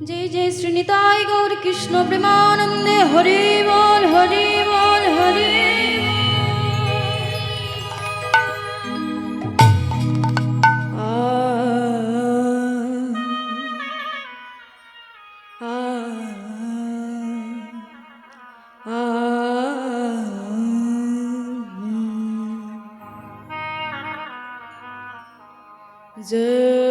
জয় জয় শ্রীনিতাই গৌর কৃষ্ণ প্রেমানন্দে হরি বল হরি বল হরি Deus.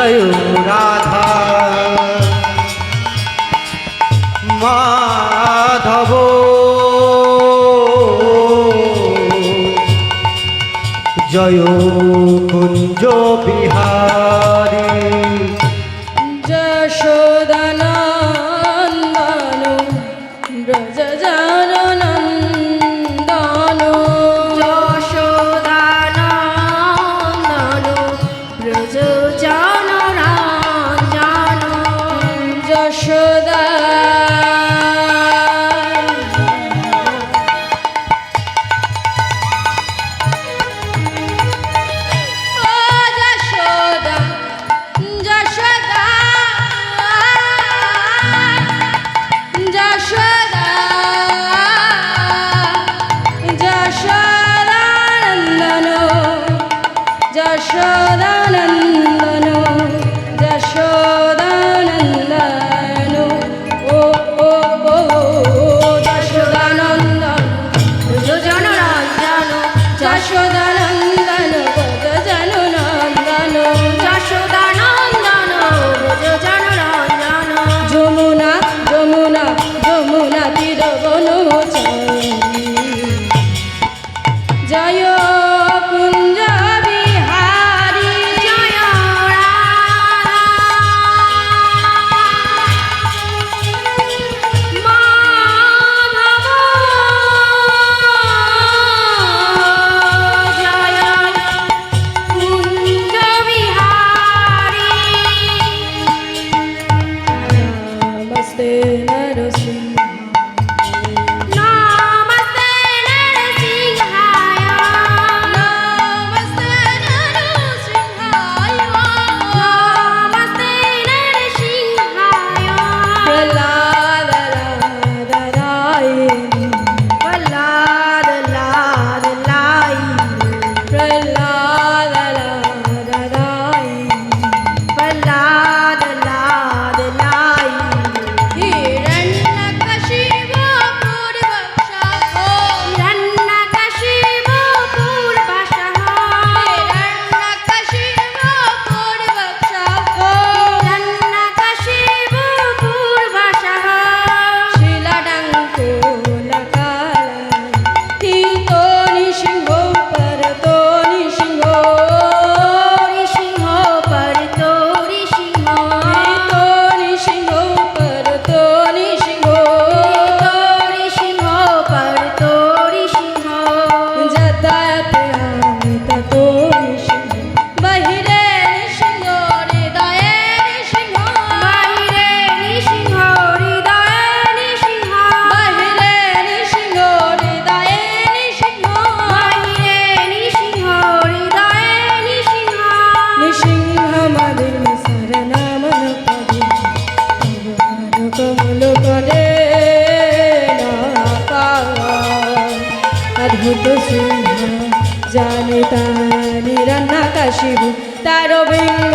জয় রাধা। মাধব। জয় কুঞ্জ বিহারী। যশোদানন্দন ব্রজ জানন জানি তানে রান্না কাশিব তার বিম্ব।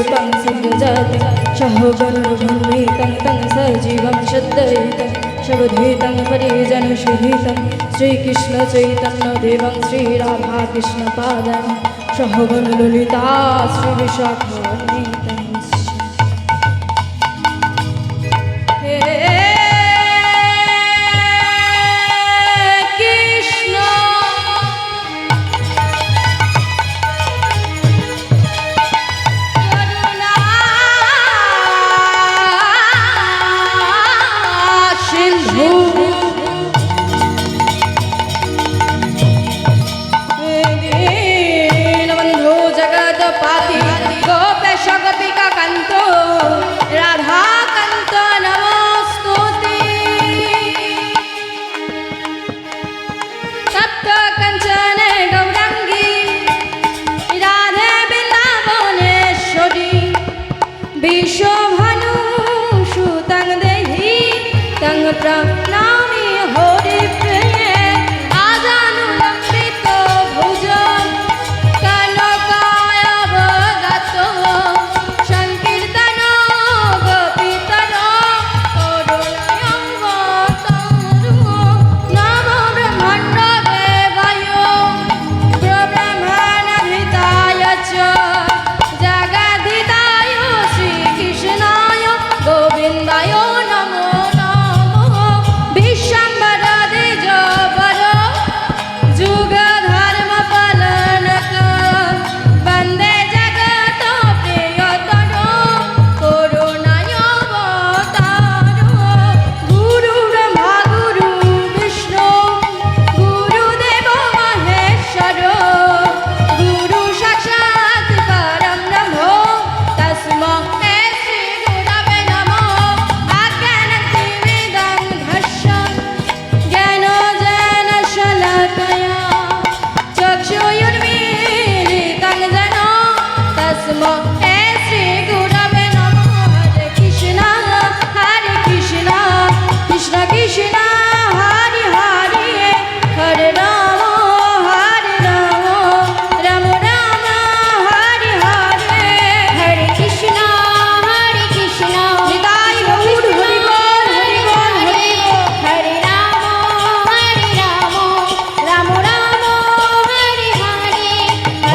रूपं सद्गजाति शहोगरुभूमितं तं सजीवं शब्दयितं शवधीतं परिजनसुहितं श्रीकृष्णचैतन्यदेवं श्रीराधाकृष्णपादं शहोगणललिता श्रीविशाखा